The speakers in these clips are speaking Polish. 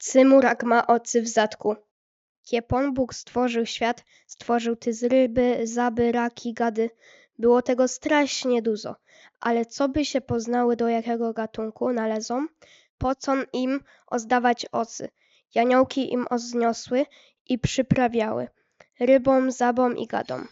Cymurak ma ocy w zadku. Kiepon Bóg stworzył świat, stworzył ty z ryby, zaby, raki, gady. Było tego strasznie dużo, ale co by się poznały do jakiego gatunku należą? Po co im ozdawać ocy? Janiołki im ozniosły i przyprawiały rybom, zabom i gadom.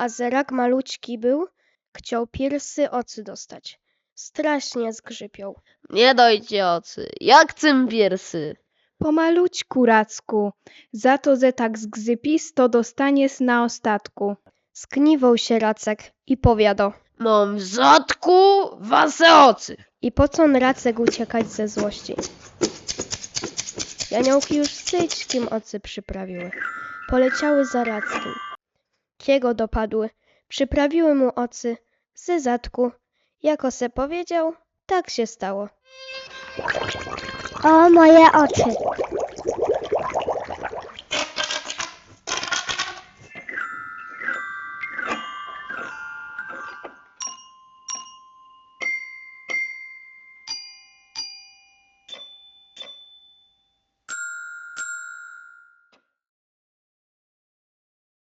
A zerak malućki był, chciał piersy ocy dostać. Strasznie zgrzypiał. Nie dojdzie ocy, jak cym piersy. Pomalućku, Racku, za to, że tak zgzypis, to dostaniesz na ostatku. Skniwał się Racek i powiadał. Mam w zadku wase ocy. I po co Racek uciekać ze złości? Janiołki już cyćkim ocy przyprawiły. Poleciały za Rackiem. Kiego dopadły, przyprawiły mu ocy ze zadku. Jako se powiedział, tak się stało. O moje oczy!